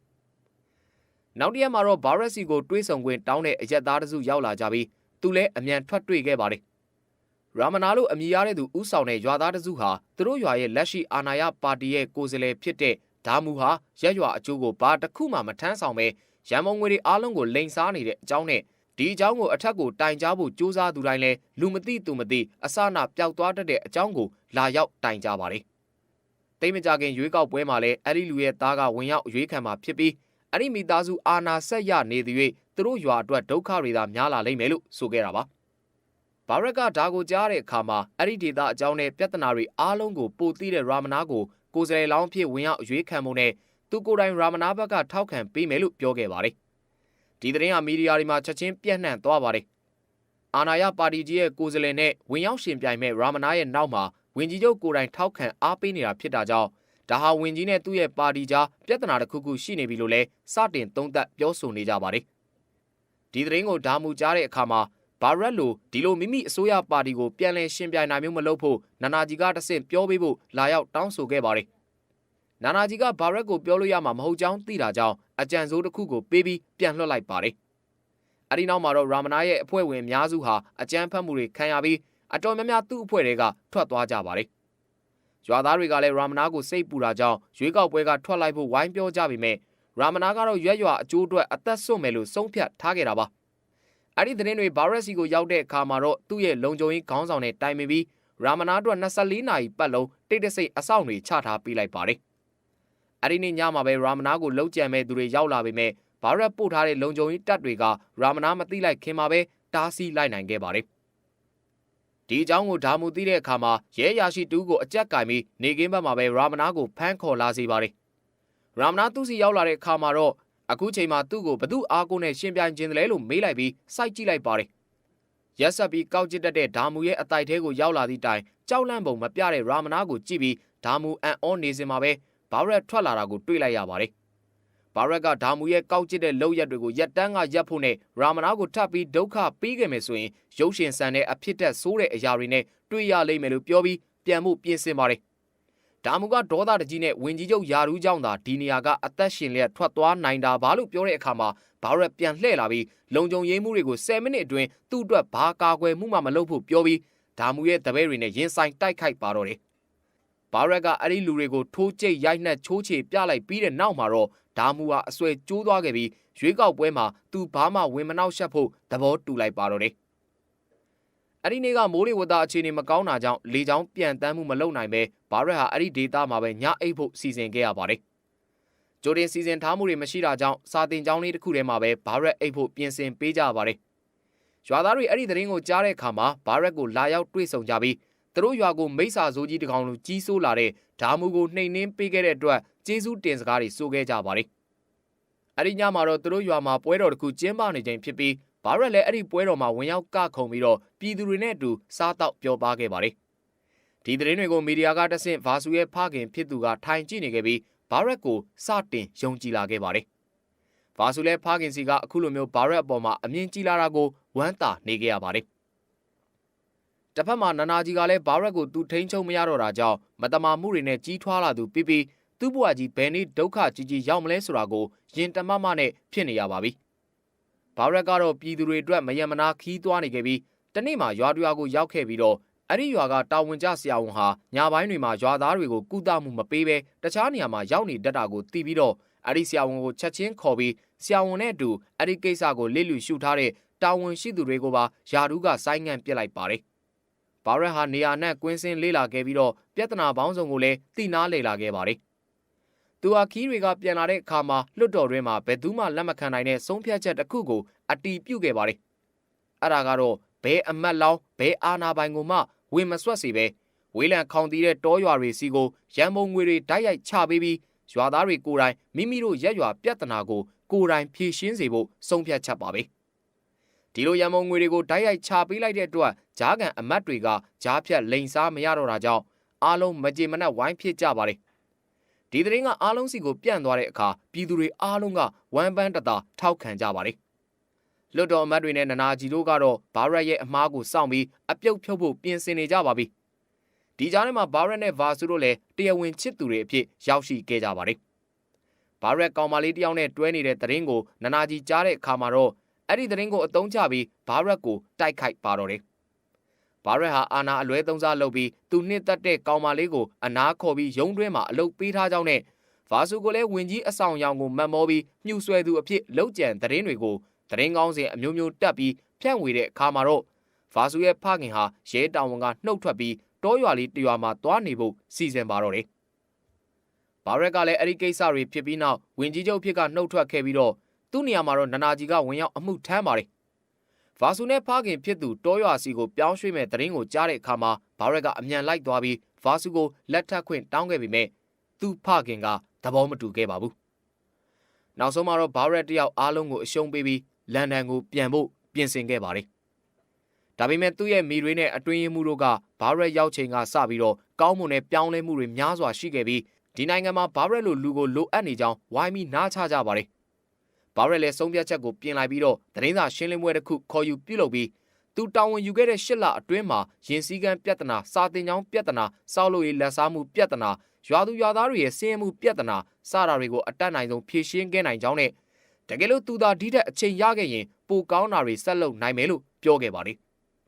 နောက်တစ်ရက်မှာတော့ဘာရက်စီကိုတွေးဆောင်ခွင့်တောင်းတဲ့အရက်သားတစုရောက်လာကြပြီးသူလည်းအမြန်ထွက်တွေ့ခဲ့ပါတယ်။ရာမနာလို့အမည်ရတဲ့သူဥဆောင်တဲ့ရွာသားတစုဟာသူတို့ရွာရဲ့လက်ရှိအာဏာရပါတီရဲ့ကိုယ်စားလှယ်ဖြစ်တဲ့ဒါမူဟာရက်ရွာအကျိုးကိုဘာတစ်ခုမှမထမ်းဆောင်ပဲရန်မုံငွေတွေအားလုံးကိုလိန်စားနေတဲ့အကြောင်းနဲ့ဒီအကြောင်းကိုအထက်ကိုတိုင်ကြားဖို့ကြိုးစားသူတိုင်းလည်းလူမသိသူမသိအစနာပျောက်သွားတတ်တဲ့အကြောင်းကိုလာရောက်တိုင်ကြားပါတယ်။တိတ်မကြခင်ရွေးကောက်ပွဲမှာလည်းအဲ့ဒီလူရဲ့သားကဝင်ရောက်ရွေးခံမှာဖြစ်ပြီး အဲ့ဒီမိသားစုအာဏာဆက်ရနေသည်၍သူတို့ရွာအတွက်ဒုက္ခတွေသာများလာလိမ့်မယ်လို့ဆိုခဲ့တာပါ။ဘာရက်ကဒါကိုကြားတဲ့အခါမှာအဲ့ဒီဒေတာအကြောင်းနဲ့ပြဿနာတွေအားလုံးကိုပိုသိတဲ့ရာမနာကိုကိုယ်စားလှယ်လောင်းဖြစ်ဝင်ရောက်ရွေးခံမှုနဲ့သူကိုယ်တိုင်ရာမနာဘက်ကထောက်ခံပေးမယ်လို့ပြောခဲ့ပါတယ်။ဒီသတင်းဟာမီဒီယာတွေမှာချက်ချင်းပြန့်နှံ့သွားပါတယ်။အာနာယပါတီကြီးရဲ့ကိုယ်စားလှယ်နဲ့ဝင်ရောက်ရှင်ပြိုင်မဲ့ရာမနာရဲ့နောက်မှာဝင်ကြီးချုပ်ကိုယ်တိုင်ထောက်ခံအားပေးနေတာဖြစ်တာကြောင့် ဒါဟာဝင်ကြီးနဲ့သူ့ရဲ့ပါတီကြားပြဿနာတစ်ခုခုရှိနေပြီလို့လဲစတင်သုံးသပ်ပြောဆိုနေကြပါတယ်။ဒီသတင်းကိုဓာမူကြားတဲ့အခါမှာဘာရက်လိုဒီလိုမိမိအစိုးရပါတီကိုပြန်လည်ရှင်ပြိုင်နိုင်မျိုးမလုပ်ဖို့နာနာကြီးကတဆင့်ပြောပေးဖို့လာရောက်တောင်းဆိုခဲ့ပါတယ်။နာနာကြီးကဘာရက်ကိုပြောလို့ရမှာမဟုတ်ကြောင်းသိတာကြောင့်အကြံစိုးတစ်ခုကိုပေးပြီးပြန်လွှတ်လိုက်ပါတယ်။အဲဒီနောက်မှာတော့ရာမနာရဲ့အဖွဲ့ဝင်အများစုဟာအကြမ်းဖက်မှုတွေခံရပြီးအတော်များများသူ့အဖွဲ့တွေကထွက်သွားကြပါတယ်။ ရွာသားတွေကလည်းရာမနာကိုစိတ်ပူတာကြောင့်ရွေးကောက်ပွဲကထွက်လိုက်ဖို့ဝိုင်းပြောကြပေမဲ့ရာမနာကတော့ရွက်ရွာအကျိုးအတွက်အသက်ဆွမယ်လို့ဆုံးဖြတ်ထားခဲ့တာပါ။အဲ့ဒီသတင်းတွေဘာရက်စီကိုရောက်တဲ့အခါမှာတော့သူ့ရဲ့လုံခြုံရေးခေါင်းဆောင်နဲ့တိုင်ပင်ပြီးရာမနာအတွက်24နာရီပတ်လုံးတိတ်တဆိတ်အဆောက်တွေချထားပေးလိုက်ပါတယ်။အဲ့ဒီနေ့ညမှာပဲရာမနာကိုလှုပ်ကြံမဲ့သူတွေရောက်လာပေမဲ့ဘာရက်ပို့ထားတဲ့လုံခြုံရေးတပ်တွေကရာမနာမသိလိုက်ခင်မှာပဲတားဆီးလိုက်နိုင်ခဲ့ပါတယ်။ ဒီအကြောင်းကိုဓာမူသိတဲ့အခါမှာရဲရရှိတူးကိုအကြက်ကင်ပြီးနေကင်းဘက်မှာပဲရာမနာကိုဖမ်းခေါ်လာစေပါတယ်။ရာမနာသူ့စီရောက်လာတဲ့အခါမှာတော့အခုချိန်မှာသူ့ကိုဘသူအားကိုနဲ့ရှင်ပြိုင်ခြင်းတယ်လို့မေးလိုက်ပြီးစိုက်ကြည့်လိုက်ပါတယ်။ရက်ဆက်ပြီးကောက်ကျစ်တတ်တဲ့ဓာမူရဲ့အတိုက်ထဲကိုရောက်လာသည့်တိုင်ကြောက်လန့်ပုံမပြတဲ့ရာမနာကိုကြည့်ပြီးဓာမူအန်အောနေစင်မှာပဲဘာရက်ထွက်လာတာကိုတွေ့လိုက်ရပါတယ်။ ဘာရက်ကဓာမူရဲ့ကောက်ကျစ်တဲ့လောက်ရက်တွေကိုရက်တန်းကရက်ဖို့နဲ့ရာမနာကိုထပ်ပြီးဒုက္ခပေးခဲ့မယ်ဆိုရင်ရုပ်ရှင်ဆန်တဲ့အဖြစ်တက်ဆိုးတဲ့အရာတွေနဲ့တွေ့ရလိမ့်မယ်လို့ပြောပြီးပြန်မှုပြင်ဆင်ပါတယ်ဒါမူကဒေါသတကြီးနဲ့ဝင်ကြီးချုပ်ယာရူးကြောင့်သာဒီနေရာကအသက်ရှင်လျက်ထွက်သွားနိုင်တာဘာလို့ပြောတဲ့အခါမှာဘာရက်ပြန်လှည့်လာပြီးလုံခြုံရေးမှုတွေကို10မိနစ်အတွင်းသူ့အတွက်ဘာကာကွယ်မှုမှမလုပ်ဖို့ပြောပြီးဒါမူရဲ့တပည့်တွေနဲ့ရင်ဆိုင်တိုက်ခိုက်ပါတော့တယ်။ ဘာရက်ကအဲ့ဒီလူတွေကိုထိုးကျိတ်ရိုက်နှက်ချိုးချေပြလိုက်ပြီးတဲ့နောက်မှာတော့ဒါမူဟာအဆွဲကျိုးသွားခဲ့ပြီးရွေးကောက်ပွဲမှာသူဘာမှဝင်မနှောက်ရှက်ဖို့သဘောတူလိုက်ပါတော့တယ်။အဲ့ဒီနေ့ကမိုးလေဝသအခြေအနေမကောင်းတာကြောင့်လေကြောင်းပြန်တမ်းမှုမလုပ်နိုင်ပဲဘာရက်ဟာအဲ့ဒီဒေတာမှာပဲညအိတ်ဖို့စီစဉ်ခဲ့ရပါတယ်။ဂျိုဒင်စီစဉ်ထားမှုတွေမရှိတာကြောင့်စာတင်ကျောင်းလေးတစ်ခုထဲမှာပဲဘာရက်အိတ်ဖို့ပြင်ဆင်ပေးကြပါတယ်။ရွာသားတွေအဲ့ဒီသတင်းကိုကြားတဲ့အခါမှာဘာရက်ကိုလာရောက်တွေ့ဆုံကြပြီး သူတို့ရွာကိုမိစ္ဆာဆိုးကြီးတကောင်လိုကြီးစိုးလာတဲ့ဓာမူကိုနှိမ်နှင်းပေးခဲ့တဲ့အတွက်ကျေးဇူးတင်စကားတွေဆိုခဲ့ကြပါတယ်။အဲ့ဒီညမှာတော့သူတို့ရွာမှာပွဲတော်တစ်ခုကျင်းပနေချိန်ဖြစ်ပြီးဘာရက်လည်းအဲ့ဒီပွဲတော်မှာဝင်ရောက်ကခုံပြီးတော့ပြည်သူတွေနဲ့အတူစားတောက်ပြောပါခဲ့ပါတယ်။ဒီသတင်းတွေကိုမီဒီယာကတဆင့်ဗာစုရဲ့ဖခင်ဖြစ်သူကထိုင်ကြည့်နေခဲ့ပြီးဘာရက်ကိုစတင်ယုံကြည်လာခဲ့ပါတယ်။ဗာစုလည်းဖခင်စီကအခုလိုမျိုးဘာရက်အပေါ်မှာအမြင်ကြီးလာတာကိုဝမ်းသာနေခဲ့ရပါတယ်။ တစ်ဖက်မှာနနာကြီးကလည်းဘာရက်ကိုသူထိန်းချုပ်မရတော့တာကြောင့်မတမာမှုတွေနဲ့ကြီးထွားလာသူပြပြသူ့ဘဝကြီးဘယ်နည်းဒုက္ခကြီးကြီးရောက်မလဲဆိုတာကိုရင်တမမနဲ့ဖြစ်နေရပါပြီ။ဘာရက်ကတော့ပြည်သူတွေအတွက်မယံမနာခီးသွားနေခဲ့ပြီးတနေ့မှရွာတွာကိုရောက်ခဲ့ပြီးတော့အဲ့ဒီရွာကတာဝန်ကျဆရာဝန်ဟာညပိုင်းတွေမှာရွာသားတွေကိုကုသမှုမပေးဘဲတခြားနေရာမှာရောက်နေတတ်တာကိုသိပြီးတော့အဲ့ဒီဆရာဝန်ကိုချက်ချင်းခေါ်ပြီးဆရာဝန်နဲ့အတူအဲ့ဒီကိစ္စကိုလစ်လူရှုထားတဲ့တာဝန်ရှိသူတွေကိုပါယာဒူးကဆိုင်းငံ့ပြစ်လိုက်ပါတယ်။ ဘာရက်ဟာနေရာနဲ့ကွင်းစင်းလေးလာခဲ့ပြီးတော့ပြဿနာပေါင်းစုံကိုလည်းသိနာလေလာခဲ့ပါတယ်သူဟာခီးတွေကပြန်လာတဲ့အခါမှာလွတ်တော်တွင်မှာဘယ်သူမှလက်မခံနိုင်တဲ့ဆုံးဖြတ်ချက်တစ်ခုကိုအတီးပြုတ်ခဲ့ပါတယ်။အဲ့ဒါကတော့ဘဲအမတ်လောင်းဘဲအာနာပိုင်ကိုမှဝင်မဆွတ်စီပဲဝေးလံခေါင်တီးတဲ့တောရွာတွေစီကိုရန်မုံငွေတွေတိုက်ရိုက်ချပေးပြီးရွာသားတွေကိုယ်တိုင်မိမိတို့ရက်ရွာပြဿနာကိုကိုယ်တိုင်ဖြေရှင်းစေဖို့ဆုံးဖြတ်ချက်ပါပဲ။ ဒီလိုရန်မုံငွေတွေကိုတိုက်ရိုက်ချပေးလိုက်တဲ့အတွက်ဂျားကန်အမတ်တွေကဂျားဖြတ်လိန်စားမရတော့တာကြောင့်အားလုံးမကြေမနက်ဝိုင်းဖြစ်ကြပါတယ်ဒီသတင်းကအားလုံးစီကိုပြန့်သွားတဲ့အခါပြည်သူတွေအားလုံးကဝမ်းပန်းတသာထောက်ခံကြပါတယ်လွတ်တော်အမတ်တွေနဲ့နနာဂျီတို့ကတော့ဘာရက်ရဲ့အမားကိုစောင့်ပြီးအပြုတ်ဖြုတ်ဖို့ပြင်ဆင်နေကြပါပြီဒီကြားထဲမှာဘာရက်နဲ့ဗာဆူတို့လည်းတရားဝင်ချစ်သူတွေအဖြစ်ရောက်ရှိခဲ့ကြပါတယ်ဘာရက်ကောင်မလေးတယောက်နဲ့တွဲနေတဲ့သတင်းကိုနနာဂျီကြားတဲ့အခါမှာတော့ အဲ့ဒီသတင်းကိုအသုံးချပြီးဘာရက်ကိုတိုက်ခိုက်ပါတော့တယ်ဘာရက်ဟာအာနာအလွဲသုံးစားလုပ်ပြီးသူနှစ်သက်တဲ့ကောင်မလေးကိုအနားခေါ်ပြီးရုံးတွင်းမှာအလုပ်ပေးထားကြောင်းနဲ့ဗာဆူကိုလည်းဝင်ကြီးအဆောင်ရောင်ကိုမတ်မောပြီးမြှူဆွဲသူအဖြစ်လောက်ကျန်သတင်းတွေကိုသတင်းကောင်းစဉ်အမျိုးမျိုးတက်ပြီးဖြန့်ဝေတဲ့အခါမှာတော့ဗာဆူရဲ့ဖခင်ဟာရဲတောင်ဝန်ကနှုတ်ထွက်ပြီးတောရွာလေးတရွာမှာသွားနေဖို့စီစဉ်ပါတော့တယ်။ဘာရက်ကလည်းအဲ့ဒီကိစ္စတွေဖြစ်ပြီးနောက်ဝင်ကြီးချုပ်ဖြစ်ကနှုတ်ထွက်ခဲ့ပြီးတော့ သူ့နေရာမှာတော့နနာကြီးကဝင်ရောက်အမှုထမ်းပါတယ်။ဗာဆူနဲ့ဖခင်ဖြစ်သူတောရွာစီကိုပြောင်းရွှေ့မဲ့သတင်းကိုကြားတဲ့အခါမှာဘာရက်ကအမြန်လိုက်သွားပြီးဗာဆူကိုလက်ထပ်ခွင့်တောင်းခဲ့ပေမဲ့သူ့ဖခင်ကသဘောမတူခဲ့ပါဘူး။နောက်ဆုံးမှာတော့ဘာရက်တယောက်အားလုံးကိုအရှုံးပေးပြီးလန်ဒန်ကိုပြန်ဖို့ပြင်ဆင်ခဲ့ပါတယ်။ဒါပေမဲ့သူ့ရဲ့မိတွေနဲ့အတွင်းရေးမှုတို့ကဘာရက်ရောက်ချိန်ကစပြီးတော့ကောင်းမွန်တဲ့ပြောင်းလဲမှုတွေများစွာရှိခဲ့ပြီးဒီနိုင်ငံမှာဘာရက်လိုလူကိုလိုအပ်နေကြောင်းဝိုင်းပြီးနားချကြပါတယ်။ ဘာရက်လည်းဆုံးဖြတ်ချက်ကိုပြင်လိုက်ပြီးတော့သတင်းစာရှင်းလင်းပွဲတစ်ခုခေါ်ယူပြုလုပ်ပြီးသူတာဝန်ယူခဲ့တဲ့ရှစ်လအတွင်းမှာရင်စည်းကမ်းပြဿနာစာတင်ကြောင်းပြဿနာစောက်လို့ရေးလက်စားမှုပြဿနာရွာသူရွာသားတွေရဲ့စည်ရမှုပြဿနာစတာတွေကိုအတက်နိုင်ဆုံးဖြေရှင်းခဲ့နိုင်ကြောင်းနဲ့တကယ်လို့သူသာဒီတဲ့အချိန်ရခဲ့ရင်ပိုကောင်းတာတွေဆက်လုပ်နိုင်မယ်လို့ပြောခဲ့ပါတယ်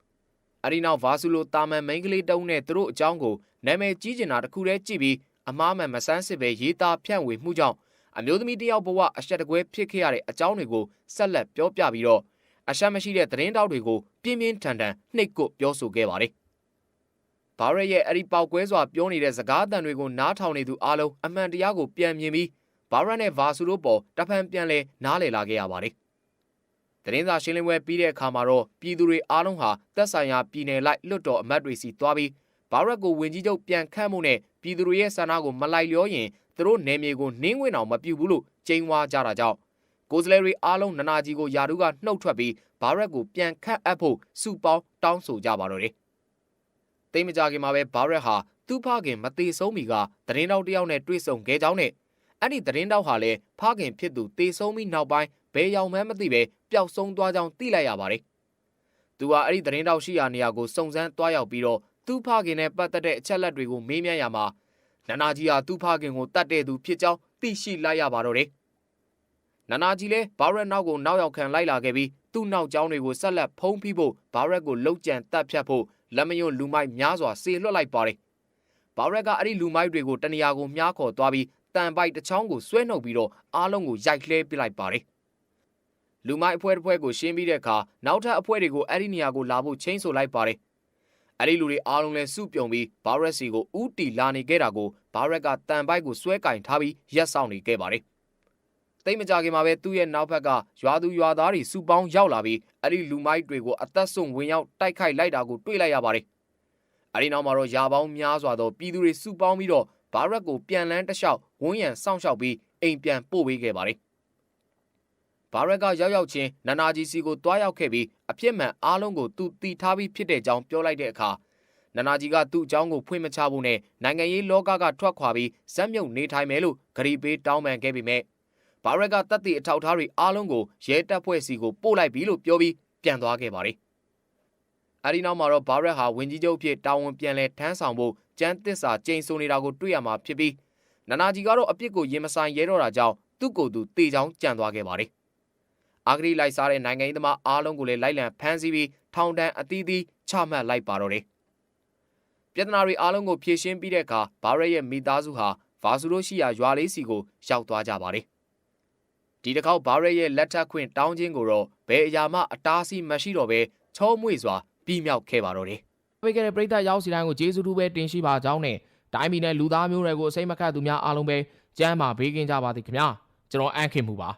။အဲဒီနောက်ဗာဆူလိုတာမန်မိန်းကလေးတုံးနဲ့သူတို့အကြောင်းကိုနာမည်ကြီးကျင်တာတခုတည်းကြည့်ပြီးအမားမှန်မဆန်းစစ်ပဲရေးသားဖြန့်ဝေမှုကြောင့် အမျိုးသမီးတယောက်ဘဝအဆက်တကွဲဖြစ်ခဲ့ရတဲ့အကြောင်းတွေကိုဆက်လက်ပြောပြပြီးတော့အဆက်မရှိတဲ့သတင်းတောက်တွေကိုပြင်းပြင်းထန်ထန်နှိပ်ကွပ်ပြောဆိုခဲ့ပါတယ်။ဘာရက်ရဲ့အဲ့ဒီပေါက်ကွဲစွာပြောနေတဲ့စကားအသံတွေကိုနားထောင်နေသူအလုံးအမှန်တရားကိုပြန်မြင်ပြီးဘာရက်နဲ့ဗာဆူတို့ပေါ်တဖန်ပြန်လဲနားလည်လာခဲ့ရပါတယ်။သတင်းစာရှင်းလင်းပွဲပြီးတဲ့အခါမှာတော့ပြည်သူတွေအားလုံးဟာသက်ဆိုင်ရာပြည်နယ်လိုက်လွတ်တော်အမတ်တွေစီသွားပြီးဘာရက်ကိုဝင်ကြီးချုပ်ပြန်ခန့်မှုနဲ့ပြည်သူတွေရဲ့ဆန္ဒကိုမလိုက်လျောရင် သူတို့နယ်မြေကိုနှင်းဝင်အောင်မပြုဘူးလို့ကြိမ်ဝါကြတာကြောင့်ကိုယ်စားလှယ်တွေအားလုံးနနာကြီးကိုယာဒူးကနှုတ်ထွက်ပြီးဘာရက်ကိုပြန်ခန့်အပ်ဖို့စုပေါင်းတောင်းဆိုကြပါတော့တယ်။တိတ်မကြခင်မှာပဲဘာရက်ဟာသူ့ဖခင်မသေးဆုံးမီကသတင်းတောက်တယောက်နဲ့တွေ့ဆုံခဲ့ကြောင်းနဲ့အဲ့ဒီသတင်းတောက်ဟာလည်းဖခင်ဖြစ်သူတေဆုံးပြီးနောက်ပိုင်းဘယ်ရောက်မှန်းမသိပဲပျောက်ဆုံးသွားကြောင်းသိလိုက်ရပါတယ်။သူဟာအဲ့ဒီသတင်းတောက်ရှိရာနေရာကိုစုံစမ်းသွားရောက်ပြီးတော့သူ့ဖခင်နဲ့ပတ်သက်တဲ့အချက်လက်တွေကိုမေးမြန်းရမှာ နနာကြီးဟာသူ့ဖခင်ကိုတတ်တဲ့သူဖြစ်ကြောင်းသိရှိလိုက်ရပါတော့တယ်။နနာကြီးလည်းဘာရက်နောက်ကိုနောက်ရောက်ခံလိုက်လာခဲ့ပြီးသူ့နောက်ကျောင်းတွေကိုဆက်လက်ဖုံးဖိဖို့ဘာရက်ကိုလှုပ်ကြံတက်ဖြတ်ဖို့လက်မယွန်းလူမိုက်များစွာစေလွှတ်လိုက်ပါတယ်။ဘာရက်ကအဲ့ဒီလူမိုက်တွေကိုတနေရာကိုမြားခေါ်သွားပြီးတန်ပိုက်တစ်ချောင်းကိုဆွဲနှုတ်ပြီးတော့အားလုံးကိုရိုက်လှဲပစ်လိုက်ပါတယ်။လူမိုက်အဖွဲ့တစ်ဖွဲ့ကိုရှင်းပြီးတဲ့အခါနောက်ထပ်အဖွဲ့တွေကိုအဲ့ဒီနေရာကိုလာဖို့ချင်းဆိုလိုက်ပါတယ်။အဲ့ဒီလူတွေအားလုံးလည်းစုပြုံပြီးဘာရက်စီကိုဥတီလာနေခဲ့တာကို ဘာရက်ကတန်ပိုက်ကိုဆွဲကင်ထားပြီးရက်ဆောင်နေခဲ့ပါတယ်။တိတ်မကြခင်မှာပဲသူ့ရဲ့နောက်ဘက်ကရွာသူရွာသားတွေစုပေါင်းရောက်လာပြီးအဲ့ဒီလူမိုက်တွေကိုအသက်ဆုံးဝင်ရောက်တိုက်ခိုက်လိုက်တာကိုတွေ့လိုက်ရပါတယ်။အဲဒီနောက်မှာတော့ရာပေါင်းများစွာသောပြည်သူတွေစုပေါင်းပြီးတော့ဘာရက်ကိုပြန်လန်းတလျှောက်ဝန်းရံစောင့်ရှောက်ပြီးအိမ်ပြန်ပို့ပေးခဲ့ပါတယ်။ဘာရက်ကရောက်ရောက်ချင်းနနာဂျီစီကိုတွားရောက်ခဲ့ပြီးအဖြစ်မှန်အားလုံးကိုသူတီထားပြီးဖြစ်တဲ့ကြောင်းပြောလိုက်တဲ့အခါ နနာဂျီကသူ့အကြောင်းကိုဖွင့်မချဖို့နဲ့နိုင်ငံရေးလောကကထွက်ခွာပြီးဇက်မြုပ်နေထိုင်မယ်လို့ဂရီပေးတောင်းပန်ခဲ့ပေမဲ့ဘာရက်ကတပ်တီအထောက်ထားတွေအားလုံးကိုရဲတပ်ဖွဲ့စီကိုပို့လိုက်ပြီလို့ပြောပြီးပြန်သွားခဲ့ပါတယ်။အဲဒီနောက်မှာတော့ဘာရက်ဟာဝင်ကြီးချုပ်ဖြစ်တာဝန်ပြန်လဲထမ်းဆောင်ဖို့ကျန်းသစ္စာကျိန်ဆိုနေတာကိုတွေ့ရမှာဖြစ်ပြီးနနာဂျီကတော့အပြစ်ကိုရင်မဆိုင်ရဲတော့တာကြောင့်သူ့ကိုယ်သူတေချောင်းကြံသွားခဲ့ပါတယ်။အာဂရီလိုက်စားတဲ့နိုင်ငံရေးသမားအားလုံးကိုလည်းလိုက်လံဖမ်းဆီးပြီးထောင်ဒဏ်အသီးသီးချမှတ်လိုက်ပါတော့တယ်။ ပြည်ထနာတွေအားလုံးကိုဖြေရှင်းပြီးတဲ့အခါဘာရက်ရဲ့မိသားစုဟာဗာဆူလိုရှိရာရွာလေးစီကိုရောက်သွားကြပါတယ်။ဒီတစ်ခေါက်ဘာရက်ရဲ့လက်ထပ်ခွင့်တောင်းခြင်းကိုတော့ဘယ်အရာမှအတားအဆီးမရှိတော့ဘဲချောမွေ့စွာပြီးမြောက်ခဲ့ပါတော့တယ်။ပေးခဲ့တဲ့ပရိသတ်ရောက်စီတိုင်းကိုကျေးဇူးတူပဲတင်ရှိပါကြောင်းနဲ့တိုင်းပြည်နဲ့လူသားမျိုးတွေကိုအစိမ့်မခတ်သူများအားလုံးပဲကျမ်းမာဘေးကင်းကြပါသည်ခင်ဗျာကျွန်တော်အန်ခင်မှုပါ